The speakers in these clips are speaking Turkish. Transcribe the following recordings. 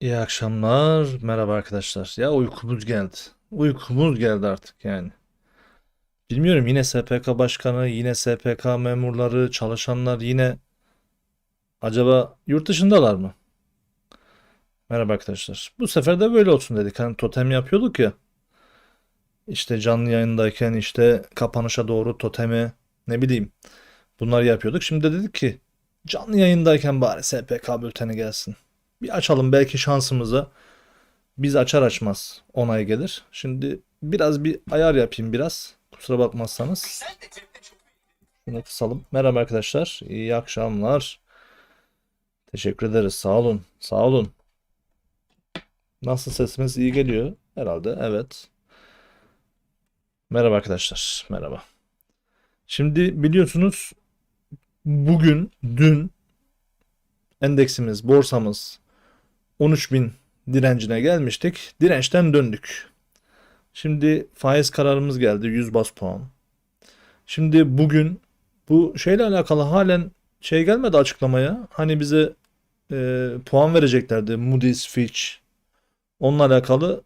İyi akşamlar. Merhaba arkadaşlar. Ya uykumuz geldi. Uykumuz geldi artık yani. Bilmiyorum yine SPK başkanı, yine SPK memurları, çalışanlar yine acaba yurt dışındalar mı? Merhaba arkadaşlar. Bu sefer de böyle olsun dedik. Hani totem yapıyorduk ya. İşte canlı yayındayken işte kapanışa doğru totemi ne bileyim bunları yapıyorduk. Şimdi de dedik ki canlı yayındayken bari SPK bülteni gelsin. Bir açalım belki şansımıza biz açar açmaz onay gelir. Şimdi biraz bir ayar yapayım biraz. Kusura bakmazsanız. Şunu kısalım. Merhaba arkadaşlar. İyi akşamlar. Teşekkür ederiz. Sağ olun. Sağ olun. Nasıl sesimiz iyi geliyor? Herhalde. Evet. Merhaba arkadaşlar. Merhaba. Şimdi biliyorsunuz bugün, dün endeksimiz, borsamız 13.000 direncine gelmiştik. Dirençten döndük. Şimdi faiz kararımız geldi 100 bas puan. Şimdi bugün bu şeyle alakalı halen şey gelmedi açıklamaya. Hani bize e, puan vereceklerdi Moody's, Fitch. Onunla alakalı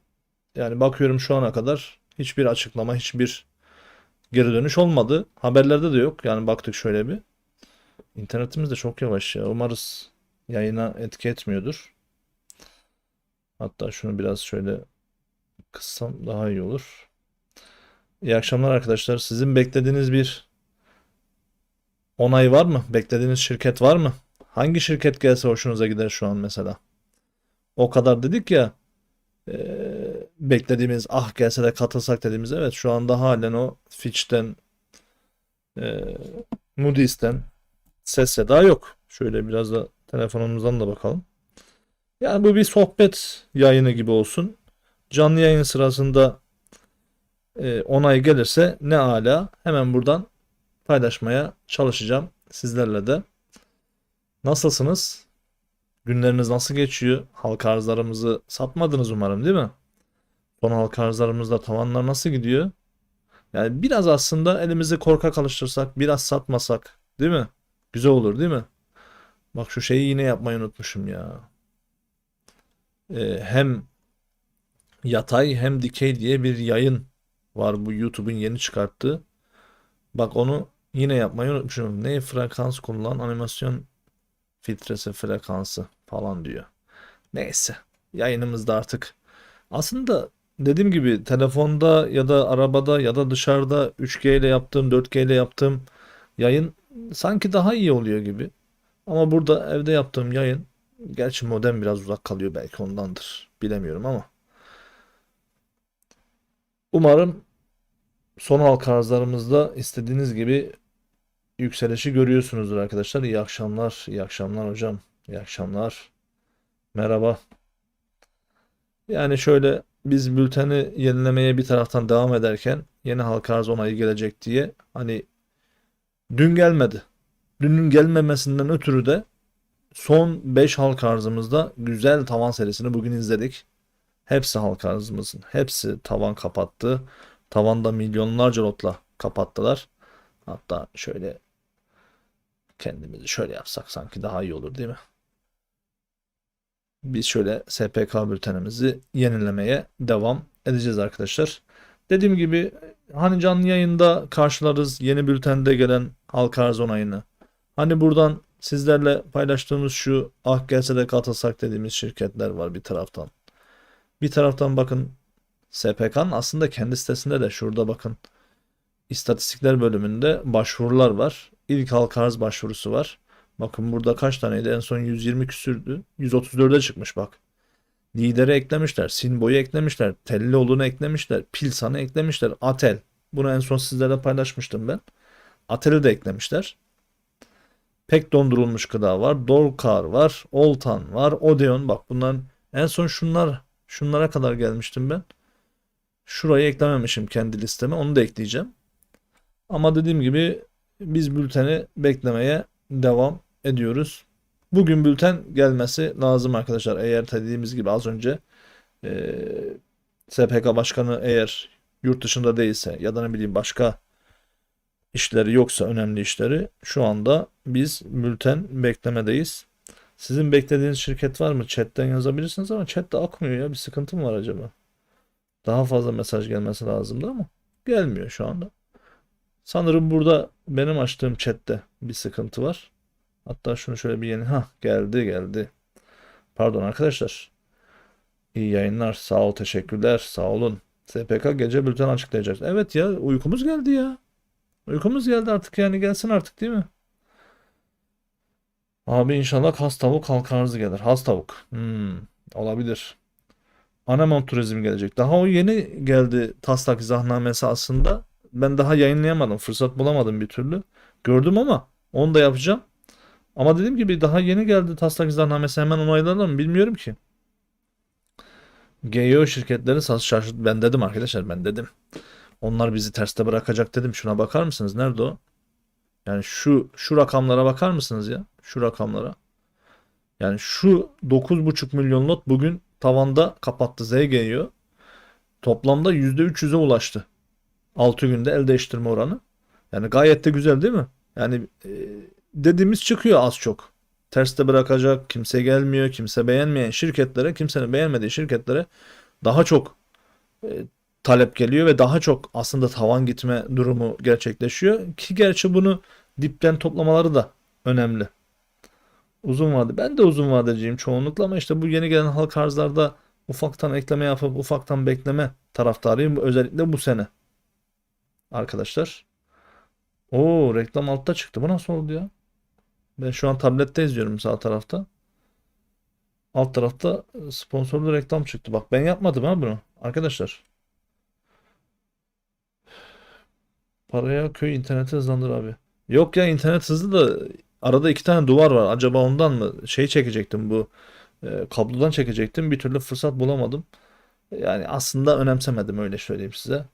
yani bakıyorum şu ana kadar hiçbir açıklama, hiçbir geri dönüş olmadı. Haberlerde de yok. Yani baktık şöyle bir. İnternetimiz de çok yavaş ya. Umarız yayına etki etmiyordur. Hatta şunu biraz şöyle kıssam daha iyi olur. İyi akşamlar arkadaşlar. Sizin beklediğiniz bir onay var mı? Beklediğiniz şirket var mı? Hangi şirket gelse hoşunuza gider şu an mesela? O kadar dedik ya eee, beklediğimiz ah gelse de katılsak dediğimiz evet şu anda halen o Fitch'ten eee Moody's'ten ses seda yok. Şöyle biraz da telefonumuzdan da bakalım. Yani bu bir sohbet yayını gibi olsun. Canlı yayın sırasında e, onay gelirse ne ala hemen buradan paylaşmaya çalışacağım sizlerle de. Nasılsınız? Günleriniz nasıl geçiyor? Halka arzlarımızı satmadınız umarım değil mi? Son halka arzlarımızda tavanlar nasıl gidiyor? Yani biraz aslında elimizi korkak alıştırsak, biraz satmasak, değil mi? Güzel olur değil mi? Bak şu şeyi yine yapmayı unutmuşum ya. Ee, hem yatay hem dikey diye bir yayın var bu YouTube'un yeni çıkarttığı. Bak onu yine yapmayı unutmuşum. Ne frekans kullan animasyon filtresi frekansı falan diyor. Neyse yayınımızda artık. Aslında dediğim gibi telefonda ya da arabada ya da dışarıda 3G ile yaptığım 4G ile yaptığım yayın sanki daha iyi oluyor gibi. Ama burada evde yaptığım yayın gerçi modem biraz uzak kalıyor belki ondandır. Bilemiyorum ama. Umarım son halka arzlarımızda istediğiniz gibi yükselişi görüyorsunuzdur arkadaşlar. İyi akşamlar, iyi akşamlar hocam. İyi akşamlar. Merhaba. Yani şöyle biz bülteni yenilemeye bir taraftan devam ederken yeni halka arz onayı gelecek diye hani dün gelmedi. Dünün gelmemesinden ötürü de son 5 halka arzımızda güzel tavan serisini bugün izledik. Hepsi halka arzımızın. Hepsi tavan kapattı. Tavanda milyonlarca lotla kapattılar. Hatta şöyle kendimizi şöyle yapsak sanki daha iyi olur değil mi? Biz şöyle SPK bültenimizi yenilemeye devam edeceğiz arkadaşlar. Dediğim gibi hani canlı yayında karşılarız yeni bültende gelen halka arz onayını. Hani buradan sizlerle paylaştığımız şu ah gelse de katılsak dediğimiz şirketler var bir taraftan. Bir taraftan bakın SPK'nın aslında kendi sitesinde de şurada bakın istatistikler bölümünde başvurular var. İlk halka arz başvurusu var. Bakın burada kaç taneydi? En son 120 küsürdü. 134'e çıkmış bak. Lideri eklemişler. Sinbo'yu eklemişler. Tellioğlu'nu eklemişler. Pilsan'ı eklemişler. Atel. Bunu en son sizlerle paylaşmıştım ben. Atel'i de eklemişler. Pek dondurulmuş gıda var. Dolkar var. Oltan var. Odeon. Bak bunların en son şunlar şunlara kadar gelmiştim ben. Şurayı eklememişim kendi listeme. Onu da ekleyeceğim. Ama dediğim gibi biz bülteni beklemeye devam ediyoruz. Bugün bülten gelmesi lazım arkadaşlar. Eğer dediğimiz gibi az önce e, SPK başkanı eğer yurt dışında değilse ya da ne bileyim başka işleri yoksa önemli işleri şu anda biz bülten beklemedeyiz. Sizin beklediğiniz şirket var mı? Chat'ten yazabilirsiniz ama chat de akmıyor ya. Bir sıkıntı mı var acaba? Daha fazla mesaj gelmesi lazımdı ama gelmiyor şu anda. Sanırım burada benim açtığım chatte bir sıkıntı var. Hatta şunu şöyle bir yeni ha geldi geldi. Pardon arkadaşlar. İyi yayınlar. Sağ ol, teşekkürler. Sağ olun. SPK gece bülten açıklayacak. Evet ya uykumuz geldi ya. Uykumuz geldi artık yani gelsin artık değil mi? Abi inşallah has tavuk halka arzı gelir. Has tavuk. Hmm, olabilir. Anamon Turizm gelecek. Daha o yeni geldi taslak izahnamesi aslında. Ben daha yayınlayamadım. Fırsat bulamadım bir türlü. Gördüm ama onu da yapacağım. Ama dediğim gibi daha yeni geldi taslak izahnamesi hemen onaylanır mı bilmiyorum ki. GEO şirketleri satış şaşırttı. Ben dedim arkadaşlar ben dedim. Onlar bizi terste bırakacak dedim. Şuna bakar mısınız? Nerede o? Yani şu şu rakamlara bakar mısınız ya? Şu rakamlara. Yani şu 9,5 milyon lot bugün tavanda kapattı ZGEO. Toplamda %300'e ulaştı. 6 günde el değiştirme oranı. Yani gayet de güzel değil mi? Yani e, dediğimiz çıkıyor az çok. Terste bırakacak, kimse gelmiyor, kimse beğenmeyen şirketlere, kimsenin beğenmediği şirketlere daha çok e, talep geliyor ve daha çok aslında tavan gitme durumu gerçekleşiyor. Ki gerçi bunu dipten toplamaları da önemli. Uzun vade. Ben de uzun vadeciyim çoğunlukla ama işte bu yeni gelen halk arzlarda ufaktan ekleme yapıp ufaktan bekleme taraftarıyım. Özellikle bu sene. Arkadaşlar. Oo reklam altta çıktı. Bu nasıl oldu ya? Ben şu an tablette izliyorum sağ tarafta. Alt tarafta sponsorlu reklam çıktı. Bak ben yapmadım ha bunu. Arkadaşlar. Paraya köy interneti hızlandır abi. Yok ya internet hızlı da arada iki tane duvar var. Acaba ondan mı? Şey çekecektim bu. e, kablodan çekecektim. Bir türlü fırsat bulamadım. Yani aslında önemsemedim öyle söyleyeyim size.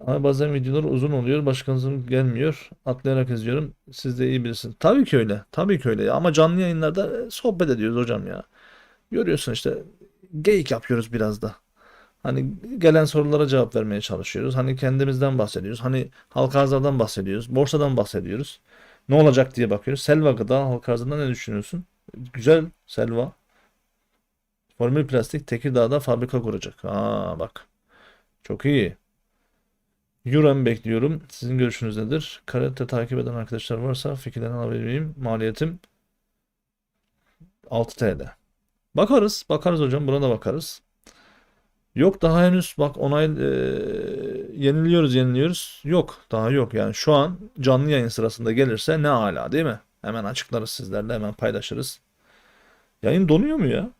Ama bazen videolar uzun oluyor. Başkanızın gelmiyor. Atlayarak izliyorum. Siz de iyi bilirsiniz. Tabii ki öyle. Tabii ki öyle. Ama canlı yayınlarda e, sohbet ediyoruz hocam ya. Görüyorsun işte geyik yapıyoruz biraz da. Hani gelen sorulara cevap vermeye çalışıyoruz. Hani kendimizden bahsediyoruz. Hani halka arzlardan bahsediyoruz. Borsadan bahsediyoruz. Ne olacak diye bakıyoruz. Selva Gıda halka arzında ne düşünüyorsun? Güzel Selva. Formül Plastik Tekirdağ'da fabrika kuracak. Aa bak. Çok iyi. Euron bekliyorum. Sizin görüşünüz nedir? Karate takip eden arkadaşlar varsa fikirlerini alabilir miyim? Maliyetim 6 TL. Bakarız. Bakarız hocam. Buna da bakarız. Yok daha henüz bak onay e, yeniliyoruz yeniliyoruz. Yok daha yok yani şu an canlı yayın sırasında gelirse ne ala değil mi? Hemen açıklarız sizlerle hemen paylaşırız. Yayın donuyor mu ya?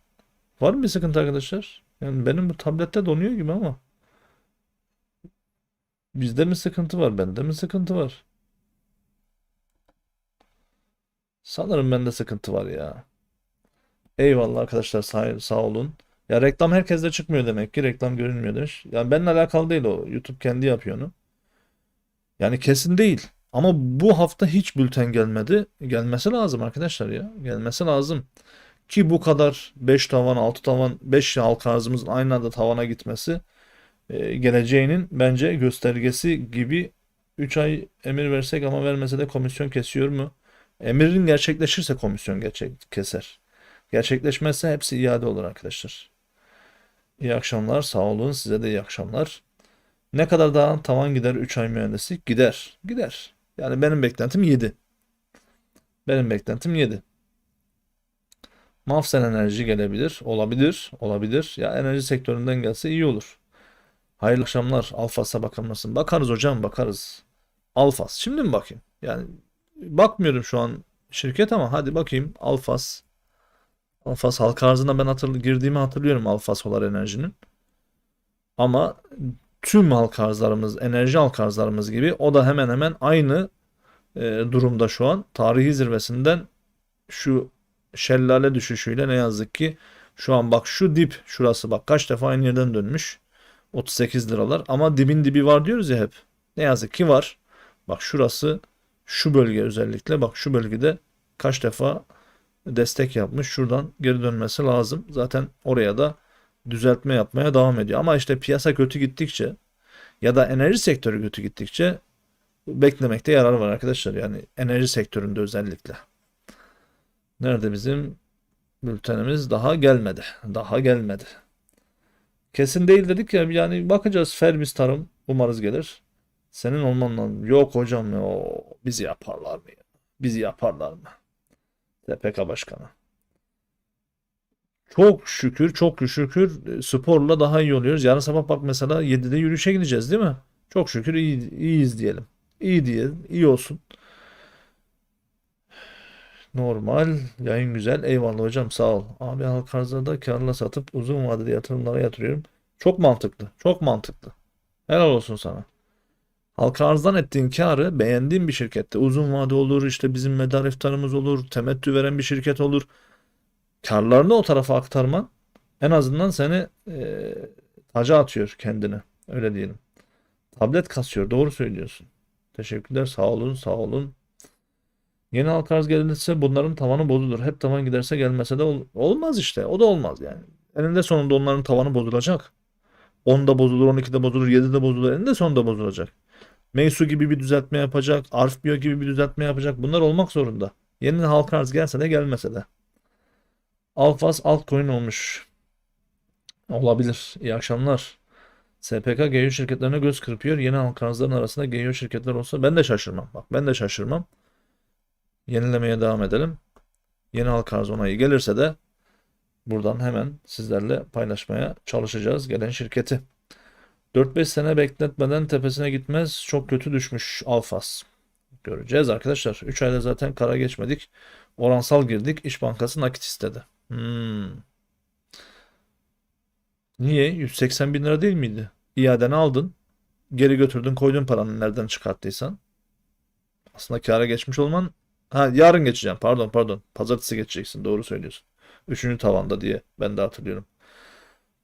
Var mı bir sıkıntı arkadaşlar? Yani benim bu tablette donuyor gibi ama. Bizde mi sıkıntı var? Bende mi sıkıntı var? Sanırım bende sıkıntı var ya. Eyvallah arkadaşlar sağ, sağ olun. Ya reklam herkeste çıkmıyor demek ki. Reklam görünmüyor demiş. Yani benimle alakalı değil o. YouTube kendi yapıyor onu. Yani kesin değil. Ama bu hafta hiç bülten gelmedi. Gelmesi lazım arkadaşlar ya. Gelmesi lazım. Ki bu kadar 5 tavan, 6 tavan, 5 halka arzımızın aynı anda tavana gitmesi e, geleceğinin bence göstergesi gibi 3 ay emir versek ama vermese de komisyon kesiyor mu? Emirin gerçekleşirse komisyon gerçek keser. Gerçekleşmezse hepsi iade olur arkadaşlar. İyi akşamlar. Sağ olun. Size de iyi akşamlar. Ne kadar daha tavan gider 3 ay mühendislik? Gider. Gider. Yani benim beklentim 7. Benim beklentim 7. Mafsen enerji gelebilir. Olabilir. Olabilir. Ya enerji sektöründen gelse iyi olur. Hayırlı akşamlar. Alfas'a bakar mısın? Bakarız hocam bakarız. Alfas. Şimdi mi bakayım? Yani bakmıyorum şu an şirket ama hadi bakayım. Alfas. Alfas halka arzına ben hatırlı, girdiğimi hatırlıyorum Alfa Solar Enerji'nin. Ama tüm halka arzlarımız, enerji halka arzlarımız gibi o da hemen hemen aynı e, durumda şu an. Tarihi zirvesinden şu şelale düşüşüyle ne yazık ki şu an bak şu dip şurası bak kaç defa aynı yerden dönmüş. 38 liralar ama dibin dibi var diyoruz ya hep. Ne yazık ki var. Bak şurası şu bölge özellikle bak şu bölgede kaç defa destek yapmış. Şuradan geri dönmesi lazım. Zaten oraya da düzeltme yapmaya devam ediyor. Ama işte piyasa kötü gittikçe ya da enerji sektörü kötü gittikçe beklemekte yarar var arkadaşlar. Yani enerji sektöründe özellikle. Nerede bizim bültenimiz? Daha gelmedi. Daha gelmedi. Kesin değil dedik ya yani bakacağız Ferbis Tarım umarız gelir. Senin olman lazım. Yok hocam ya bizi yaparlar mı? Bizi yaparlar mı? TPK Başkanı. Çok şükür çok şükür e, sporla daha iyi oluyoruz. Yarın sabah bak mesela 7'de yürüyüşe gideceğiz değil mi? Çok şükür iyi, iyiyiz diyelim. İyi diyelim. iyi olsun. Normal. Yayın güzel. Eyvallah hocam sağ ol. Abi halk arzlarda karla satıp uzun vadeli yatırımlara yatırıyorum. Çok mantıklı. Çok mantıklı. Helal olsun sana. Halka arzdan ettiğin karı beğendiğin bir şirkette uzun vade olur işte bizim medar iftarımız olur temettü veren bir şirket olur. Karlarını o tarafa aktarman en azından seni e, taca atıyor kendine. Öyle diyelim. Tablet kasıyor. Doğru söylüyorsun. Teşekkürler. Sağ olun. Sağ olun. Yeni halka arz gelirse bunların tavanı bozulur. Hep tavan giderse gelmese de ol- olmaz işte. O da olmaz yani. Eninde sonunda onların tavanı bozulacak. 10'da bozulur, 12'de bozulur, 7'de bozulur. Eninde sonunda bozulacak. Meysu gibi bir düzeltme yapacak. Arfbio gibi bir düzeltme yapacak. Bunlar olmak zorunda. Yeni halka arz gelse de gelmese de. Alfas altcoin olmuş. Olabilir. İyi akşamlar. SPK GEO şirketlerine göz kırpıyor. Yeni halka arzların arasında GEO şirketler olsa ben de şaşırmam. Bak ben de şaşırmam. Yenilemeye devam edelim. Yeni halka arz onayı gelirse de buradan hemen sizlerle paylaşmaya çalışacağız gelen şirketi. 4-5 sene bekletmeden tepesine gitmez. Çok kötü düşmüş Alfas. Göreceğiz arkadaşlar. 3 ayda zaten kara geçmedik. Oransal girdik. İş Bankası nakit istedi. Hmm. Niye? 180 bin lira değil miydi? İadeni aldın. Geri götürdün koydun paranı nereden çıkarttıysan. Aslında kâra geçmiş olman. Ha yarın geçeceğim. Pardon pardon. Pazartesi geçeceksin. Doğru söylüyorsun. Üçüncü tavanda diye ben de hatırlıyorum.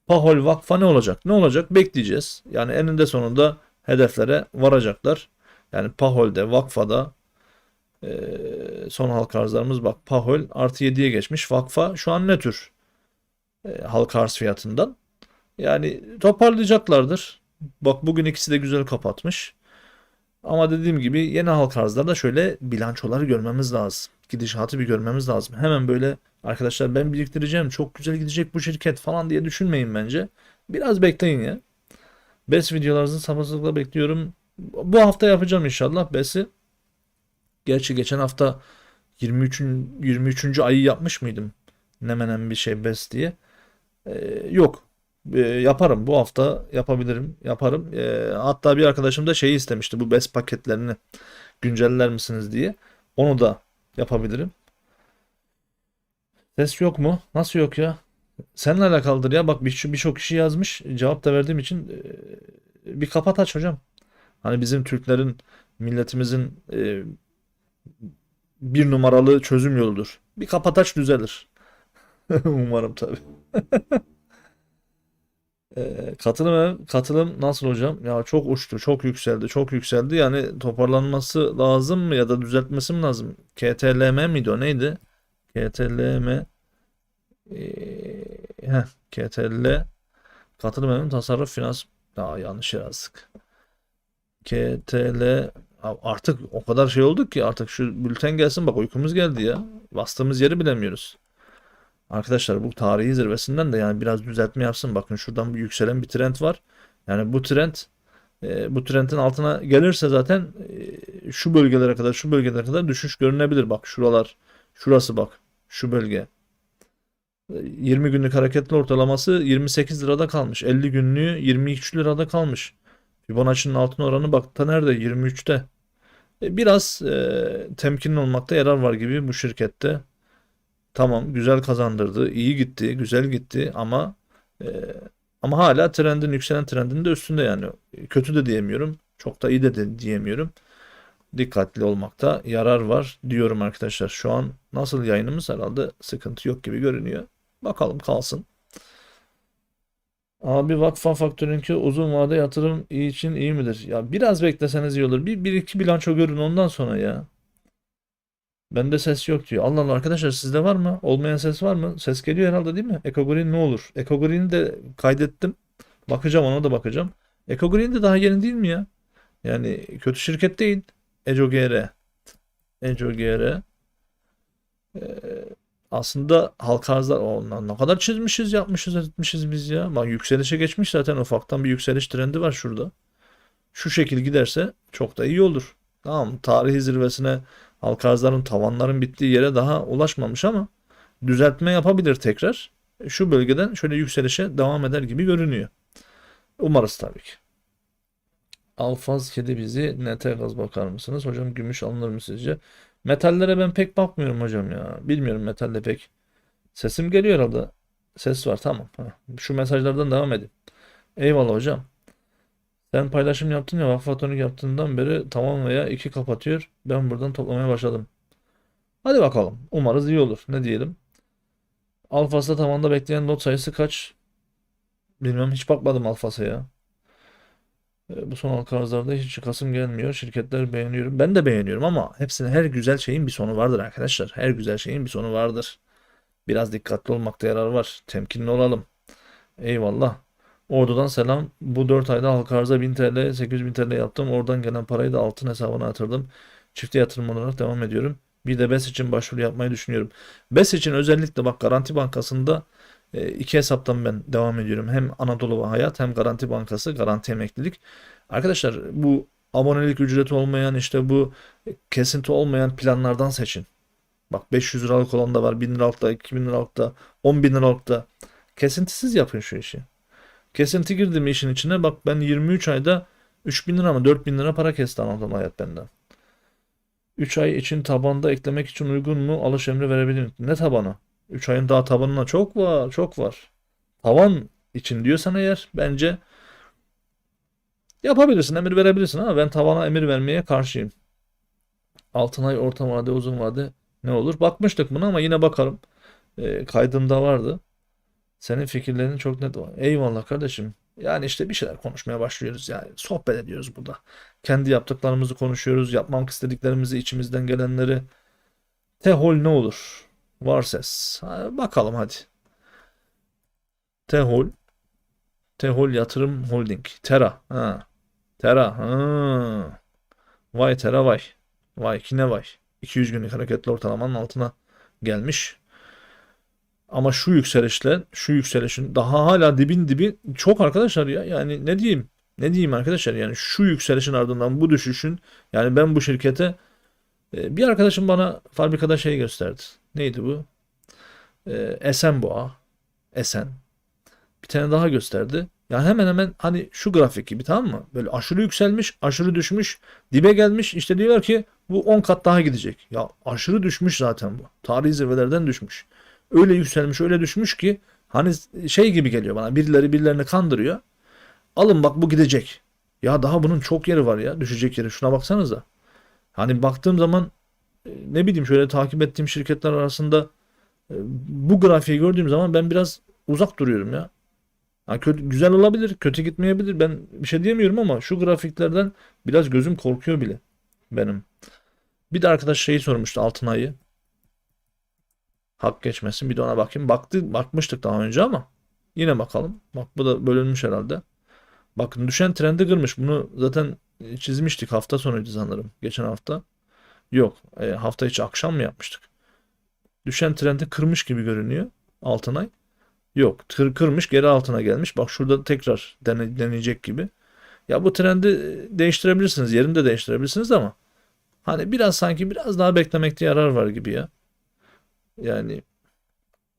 Pahol Vakfa ne olacak? Ne olacak? Bekleyeceğiz. Yani eninde sonunda hedeflere varacaklar. Yani Pahol'de, Vakfa'da eee, son halka arzlarımız bak Pahol artı 7'ye geçmiş. Vakfa şu an ne tür halka arz fiyatından? Yani toparlayacaklardır. Bak bugün ikisi de güzel kapatmış. Ama dediğim gibi yeni halka arzlarda şöyle bilançoları görmemiz lazım. Gidişatı bir görmemiz lazım. Hemen böyle arkadaşlar ben biriktireceğim çok güzel gidecek bu şirket falan diye düşünmeyin bence. Biraz bekleyin ya. BES videolarınızı sabırsızlıkla bekliyorum. Bu hafta yapacağım inşallah BES'i. Gerçi geçen hafta 23. 23. ayı yapmış mıydım? Ne menen bir şey BES diye. Ee, yok. Ee, yaparım. Bu hafta yapabilirim. Yaparım. Ee, hatta bir arkadaşım da şeyi istemişti. Bu BES paketlerini günceller misiniz diye. Onu da yapabilirim. Ses yok mu? Nasıl yok ya? Seninle alakalıdır ya. Bak bir- birçok kişi yazmış. Cevap da verdiğim için e, bir kapat aç hocam. Hani bizim Türklerin, milletimizin e, bir numaralı çözüm yoludur. Bir kapat aç düzelir. Umarım tabii. E, katılım katılım nasıl hocam? Ya çok uçtu, çok yükseldi, çok yükseldi. Yani toparlanması lazım mı ya da düzeltmesi mi lazım? KTLM miydi o neydi? KTLM ee, heh, KTL katılım evim tasarruf finans Aa, yanlış yazdık. KTL artık o kadar şey olduk ki artık şu bülten gelsin bak uykumuz geldi ya. Bastığımız yeri bilemiyoruz. Arkadaşlar bu tarihi zirvesinden de yani biraz düzeltme yapsın. Bakın şuradan bir yükselen bir trend var. Yani bu trend e, bu trendin altına gelirse zaten e, şu bölgelere kadar şu bölgelere kadar düşüş görünebilir. Bak şuralar şurası bak şu bölge. 20 günlük hareketli ortalaması 28 lirada kalmış. 50 günlüğü 23 lirada kalmış. Fibonacci'nin altın oranı bak da nerede? 23'te. E, Biraz e, temkinli olmakta yarar var gibi bu şirkette. Tamam güzel kazandırdı, iyi gitti, güzel gitti ama e, ama hala trendin yükselen trendin de üstünde yani. Kötü de diyemiyorum, çok da iyi de, de diyemiyorum. Dikkatli olmakta yarar var diyorum arkadaşlar. Şu an nasıl yayınımız herhalde sıkıntı yok gibi görünüyor. Bakalım kalsın. Abi Vakfa Faktörü'nünki uzun vade yatırım iyi için iyi midir? Ya biraz bekleseniz iyi olur. Bir, bir iki bilanço görün ondan sonra ya. Bende ses yok diyor. Allah Allah arkadaşlar sizde var mı? Olmayan ses var mı? Ses geliyor herhalde değil mi? Ekogreen ne olur? Ekogreen'i de kaydettim. Bakacağım ona da bakacağım. Ekogreen de daha yeni değil mi ya? Yani kötü şirket değil. EcoGR. EcoGR. Ee, aslında halka arzlar ondan ne kadar çizmişiz yapmışız etmişiz biz ya. Bak yükselişe geçmiş zaten ufaktan bir yükseliş trendi var şurada. Şu şekil giderse çok da iyi olur. Tamam tarihi zirvesine halka arzların tavanların bittiği yere daha ulaşmamış ama düzeltme yapabilir tekrar. Şu bölgeden şöyle yükselişe devam eder gibi görünüyor. Umarız tabii ki. Alfaz kedi bizi NT gaz bakar mısınız? Hocam gümüş alınır mı sizce? Metallere ben pek bakmıyorum hocam ya. Bilmiyorum metalle pek. Sesim geliyor herhalde. Ses var tamam. Şu mesajlardan devam edin. Eyvallah hocam. Sen paylaşım yaptın ya Vakfatonik yaptığından beri tamam veya iki kapatıyor. Ben buradan toplamaya başladım. Hadi bakalım. Umarız iyi olur. Ne diyelim? Alfas'ta tavanda bekleyen lot sayısı kaç? Bilmem hiç bakmadım Alfas'a ya. E, Bu son halka arzlarda hiç çıkasım gelmiyor. Şirketler beğeniyorum. Ben de beğeniyorum ama hepsinin her güzel şeyin bir sonu vardır arkadaşlar. Her güzel şeyin bir sonu vardır. Biraz dikkatli olmakta yarar var. Temkinli olalım. Eyvallah. Ordu'dan selam. Bu 4 ayda halka arza 1000 TL, 800 bin TL yaptım. Oradan gelen parayı da altın hesabına yatırdım. Çifte yatırım olarak devam ediyorum. Bir de BES için başvuru yapmayı düşünüyorum. BES için özellikle bak Garanti Bankası'nda iki hesaptan ben devam ediyorum. Hem Anadolu Hayat hem Garanti Bankası, Garanti Emeklilik. Arkadaşlar bu abonelik ücreti olmayan işte bu kesinti olmayan planlardan seçin. Bak 500 liralık olan da var, 1000 liralık da, 2000 liralık da, 10 bin liralık da. Kesintisiz yapın şu işi. Kesinti girdi mi işin içine bak ben 23 ayda 3000 lira mı 4000 lira para kesti Anadolu Hayat benden. 3 ay için tabanda eklemek için uygun mu? Alış emri verebilir? Ne tabanı? 3 ayın daha tabanına çok var, çok var. Tavan için diyorsan eğer bence yapabilirsin, emir verebilirsin ama ben tavana emir vermeye karşıyım. Altın ay, orta vade, uzun vade ne olur? Bakmıştık buna ama yine bakarım. E, kaydımda vardı. Senin fikirlerin çok net. Eyvallah kardeşim. Yani işte bir şeyler konuşmaya başlıyoruz yani. Sohbet ediyoruz burada. Kendi yaptıklarımızı konuşuyoruz. Yapmak istediklerimizi, içimizden gelenleri. Tehol ne olur? Var ses. Ha, bakalım hadi. Tehol. Tehol Yatırım Holding. Tera. Ha. Tera. Ha. Vay Tera vay. Vay ki ne vay. 200 günlük hareketli ortalamanın altına gelmiş. Ama şu yükselişle, şu yükselişin daha hala dibin dibi çok arkadaşlar ya. Yani ne diyeyim? Ne diyeyim arkadaşlar? Yani şu yükselişin ardından bu düşüşün yani ben bu şirkete e, bir arkadaşım bana fabrikada şey gösterdi. Neydi bu? E, Esenboğa. Esen. Bir tane daha gösterdi. Yani hemen hemen hani şu grafik gibi tamam mı? Böyle aşırı yükselmiş, aşırı düşmüş, dibe gelmiş. İşte diyorlar ki bu 10 kat daha gidecek. Ya aşırı düşmüş zaten bu. Tarihi zirvelerden düşmüş. Öyle yükselmiş, öyle düşmüş ki hani şey gibi geliyor bana. Birileri birilerini kandırıyor. Alın bak bu gidecek. Ya daha bunun çok yeri var ya. Düşecek yeri. Şuna baksanıza. Hani baktığım zaman ne bileyim şöyle takip ettiğim şirketler arasında e, bu grafiği gördüğüm zaman ben biraz uzak duruyorum ya. Ha, kötü, güzel olabilir, kötü gitmeyebilir. Ben bir şey diyemiyorum ama şu grafiklerden biraz gözüm korkuyor bile benim. Bir de arkadaş şeyi sormuştu Altınay'ı. Hak geçmesin. Bir de ona bakayım. Baktı, bakmıştık daha önce ama yine bakalım. Bak bu da bölünmüş herhalde. Bakın düşen trendi kırmış. Bunu zaten çizmiştik. Hafta sonuydu sanırım. Geçen hafta. Yok. E, hafta içi akşam mı yapmıştık? Düşen trendi kırmış gibi görünüyor. Altınay. Yok. Kır, kırmış geri altına gelmiş. Bak şurada tekrar dene, deneyecek gibi. Ya bu trendi değiştirebilirsiniz. Yerini de değiştirebilirsiniz ama hani biraz sanki biraz daha beklemekte yarar var gibi ya. Yani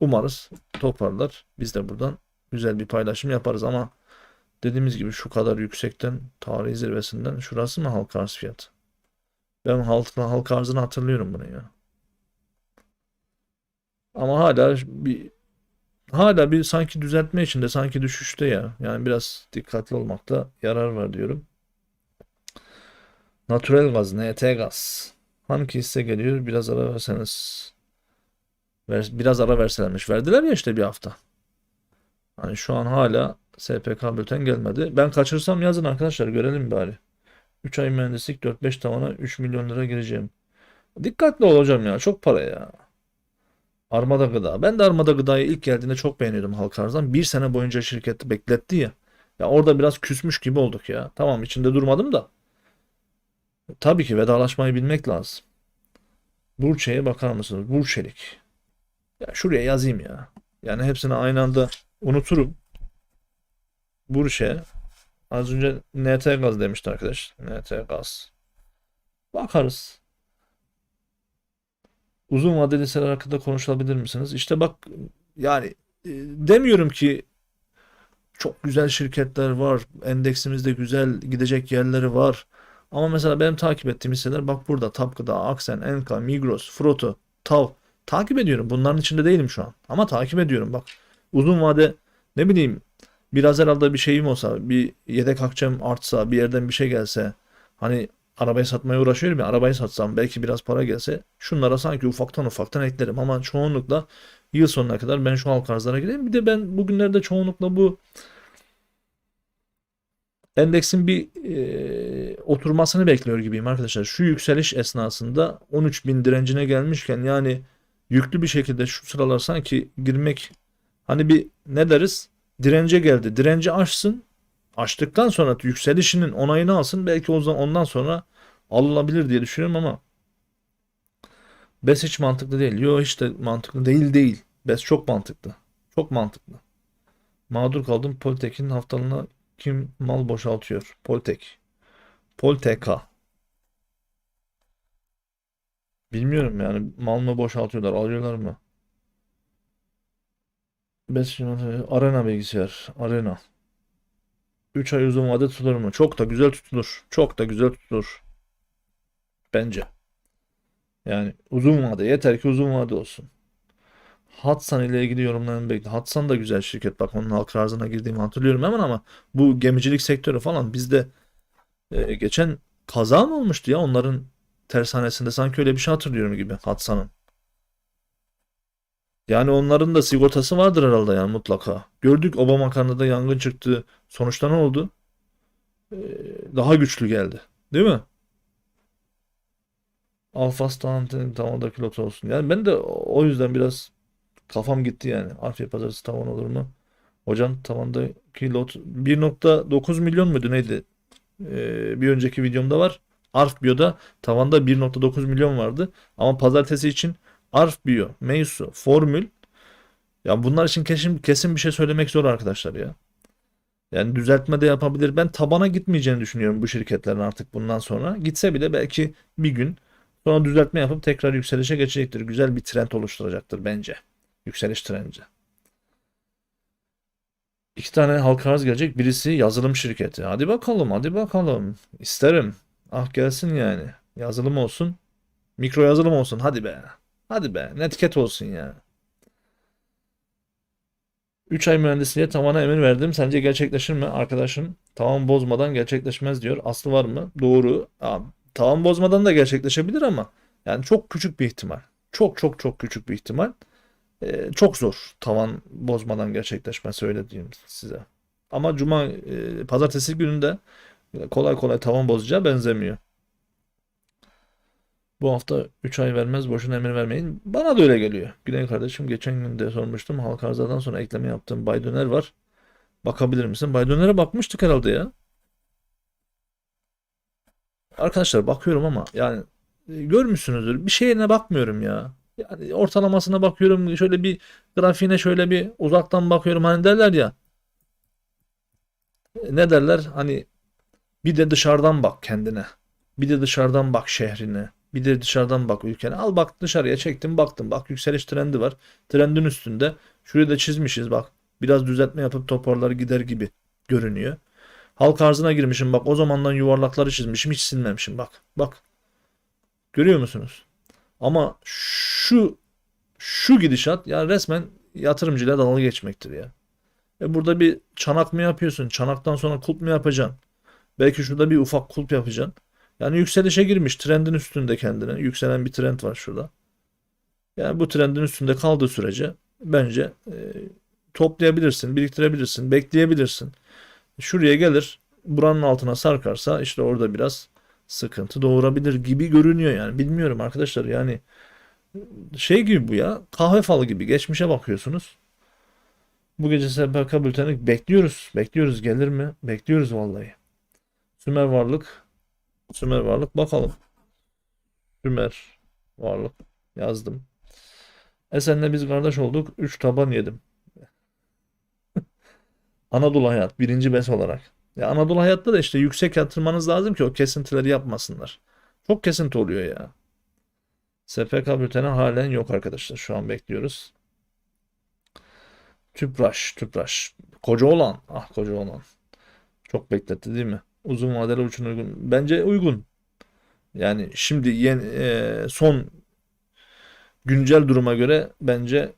umarız toparlar. Biz de buradan güzel bir paylaşım yaparız ama dediğimiz gibi şu kadar yüksekten tarihi zirvesinden şurası mı halka arz fiyatı? Ben halka, halka arzını hatırlıyorum bunu ya. Ama hala bir hala bir sanki düzeltme içinde sanki düşüşte ya. Yani biraz dikkatli olmakta yarar var diyorum. Natural gaz, NT gaz. Hangi hisse geliyor? Biraz ara verseniz. Ver, biraz ara verselermiş. Verdiler ya işte bir hafta. Hani şu an hala SPK bülten gelmedi. Ben kaçırsam yazın arkadaşlar görelim bari. 3 ay mühendislik 4-5 tavana 3 milyon lira gireceğim. Dikkatli olacağım ya. Çok para ya. Armada Gıda. Ben de Armada Gıda'yı ilk geldiğinde çok beğeniyordum halk arzdan. Bir sene boyunca şirketi bekletti ya. Ya orada biraz küsmüş gibi olduk ya. Tamam içinde durmadım da. Tabii ki vedalaşmayı bilmek lazım. Burçe'ye bakar mısınız? Burçelik. Ya şuraya yazayım ya. Yani hepsini aynı anda unuturum. Burşe. Az önce NT gaz demişti arkadaş. NT gaz. Bakarız. Uzun vadeli hisseler hakkında konuşabilir misiniz? İşte bak yani e, demiyorum ki çok güzel şirketler var. Endeksimizde güzel gidecek yerleri var. Ama mesela benim takip ettiğim hisseler bak burada Tapgıda, Aksen, Enka, Migros, Froto, Tav. Takip ediyorum. Bunların içinde değilim şu an. Ama takip ediyorum bak. Uzun vade ne bileyim biraz herhalde bir şeyim olsa, bir yedek akçem artsa, bir yerden bir şey gelse, hani arabayı satmaya uğraşıyorum ya, arabayı satsam belki biraz para gelse, şunlara sanki ufaktan ufaktan eklerim ama çoğunlukla yıl sonuna kadar ben şu halka arzlara gireyim. Bir de ben bugünlerde çoğunlukla bu endeksin bir e, oturmasını bekliyor gibiyim arkadaşlar. Şu yükseliş esnasında 13.000 direncine gelmişken yani yüklü bir şekilde şu sıralar sanki girmek hani bir ne deriz? Dirence geldi. Direnci aşsın. Aştıktan sonra yükselişinin onayını alsın. Belki o zaman ondan sonra alınabilir diye düşünüyorum ama BES hiç mantıklı değil. Yo hiç de mantıklı değil değil. BES çok mantıklı. Çok mantıklı. Mağdur kaldım. Poltek'in haftalığına kim mal boşaltıyor? Poltek. Polteka. Bilmiyorum yani mal mı boşaltıyorlar, alıyorlar mı? BES Arena bilgisayar. Arena. 3 ay uzun vade tutulur mu? Çok da güzel tutulur. Çok da güzel tutulur. Bence. Yani uzun vade. Yeter ki uzun vade olsun. Hatsan ile ilgili yorumlarını bekle. Hatsan da güzel şirket. Bak onun halka arzına girdiğimi hatırlıyorum hemen ama bu gemicilik sektörü falan bizde e, geçen kaza mı olmuştu ya onların tersanesinde sanki öyle bir şey hatırlıyorum gibi Hatsan'ın. Yani onların da sigortası vardır herhalde yani mutlaka. Gördük Obama makarnada yangın çıktı. Sonuçta ne oldu? Ee, daha güçlü geldi. Değil mi? Alfastan tavandaki lot olsun. Yani ben de o yüzden biraz kafam gitti yani. Arfiye pazartesi tavan olur mu? Hocam tavandaki lot 1.9 milyon muydu neydi? Ee, bir önceki videomda var. Arf Bio'da tavanda 1.9 milyon vardı. Ama pazartesi için Arf Bio, Meisu, Formül ya bunlar için kesin, kesin bir şey söylemek zor arkadaşlar ya. Yani düzeltme de yapabilir. Ben tabana gitmeyeceğini düşünüyorum bu şirketlerin artık bundan sonra. Gitse bile belki bir gün sonra düzeltme yapıp tekrar yükselişe geçecektir. Güzel bir trend oluşturacaktır bence. Yükseliş trendi. İki tane halka arz gelecek. Birisi yazılım şirketi. Hadi bakalım, hadi bakalım. İsterim. Ah gelsin yani. Yazılım olsun. Mikro yazılım olsun. Hadi be. Hadi be. Netiket olsun ya. 3 ay mühendisliğe tavana emir verdim. Sence gerçekleşir mi? Arkadaşım tavan bozmadan gerçekleşmez diyor. Aslı var mı? Doğru. Tavan bozmadan da gerçekleşebilir ama yani çok küçük bir ihtimal. Çok çok çok küçük bir ihtimal. Ee, çok zor tavan bozmadan gerçekleşmesi öyle diyeyim size. Ama cuma e, pazartesi gününde kolay kolay tavan bozacağı benzemiyor. Bu hafta 3 ay vermez boşuna emir vermeyin. Bana da öyle geliyor. Güney kardeşim geçen gün de sormuştum. Halka arzadan sonra ekleme yaptığım Bay Döner var. Bakabilir misin? Bay Döner'e bakmıştık herhalde ya. Arkadaşlar bakıyorum ama yani e, görmüşsünüzdür. Bir şeyine bakmıyorum ya. Yani ortalamasına bakıyorum. Şöyle bir grafiğine şöyle bir uzaktan bakıyorum. Hani derler ya. Ne derler? Hani bir de dışarıdan bak kendine. Bir de dışarıdan bak şehrine. Bir de dışarıdan bak ülkene. Al bak dışarıya çektim baktım. Bak yükseliş trendi var. Trendin üstünde. Şurayı da çizmişiz bak. Biraz düzeltme yapıp toparlar gider gibi görünüyor. Halk arzına girmişim bak. O zamandan yuvarlakları çizmişim. Hiç silmemişim bak. Bak. Görüyor musunuz? Ama şu şu gidişat ya resmen yatırımcıyla dalga geçmektir ya. E burada bir çanak mı yapıyorsun? Çanaktan sonra kulp mu yapacaksın? Belki şurada bir ufak kulp yapacaksın. Yani yükselişe girmiş. Trendin üstünde kendine. Yükselen bir trend var şurada. Yani bu trendin üstünde kaldığı sürece bence e, toplayabilirsin, biriktirebilirsin, bekleyebilirsin. Şuraya gelir, buranın altına sarkarsa işte orada biraz sıkıntı doğurabilir gibi görünüyor yani. Bilmiyorum arkadaşlar yani şey gibi bu ya kahve falı gibi geçmişe bakıyorsunuz. Bu gece SPK bülteni bekliyoruz. Bekliyoruz gelir mi? Bekliyoruz vallahi. Sümer varlık Sümer varlık bakalım. Sümer varlık yazdım. Esen'le biz kardeş olduk. 3 taban yedim. Anadolu Hayat birinci bes olarak. Ya Anadolu Hayat'ta da işte yüksek yatırmanız lazım ki o kesintileri yapmasınlar. Çok kesinti oluyor ya. SPK bülteni halen yok arkadaşlar. Şu an bekliyoruz. Tüpraş, Tüpraş. Koca olan. Ah koca olan. Çok bekletti değil mi? Uzun vadeli için uygun. Bence uygun. Yani şimdi yeni, e, son güncel duruma göre bence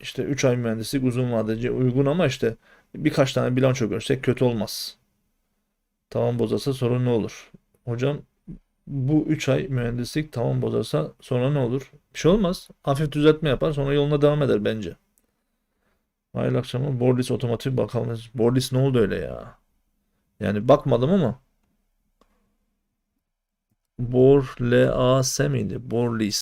işte 3 ay mühendislik uzun vadeci uygun ama işte birkaç tane bilanço görsek kötü olmaz. Tamam bozarsa sorun ne olur? Hocam bu 3 ay mühendislik tamam bozarsa sonra ne olur? Bir şey olmaz. Hafif düzeltme yapar sonra yoluna devam eder bence. Hayırlı akşamlar. Borlis otomotiv bakalım. Borlis ne oldu öyle ya? Yani bakmadım ama Borlease miydi? Borlis.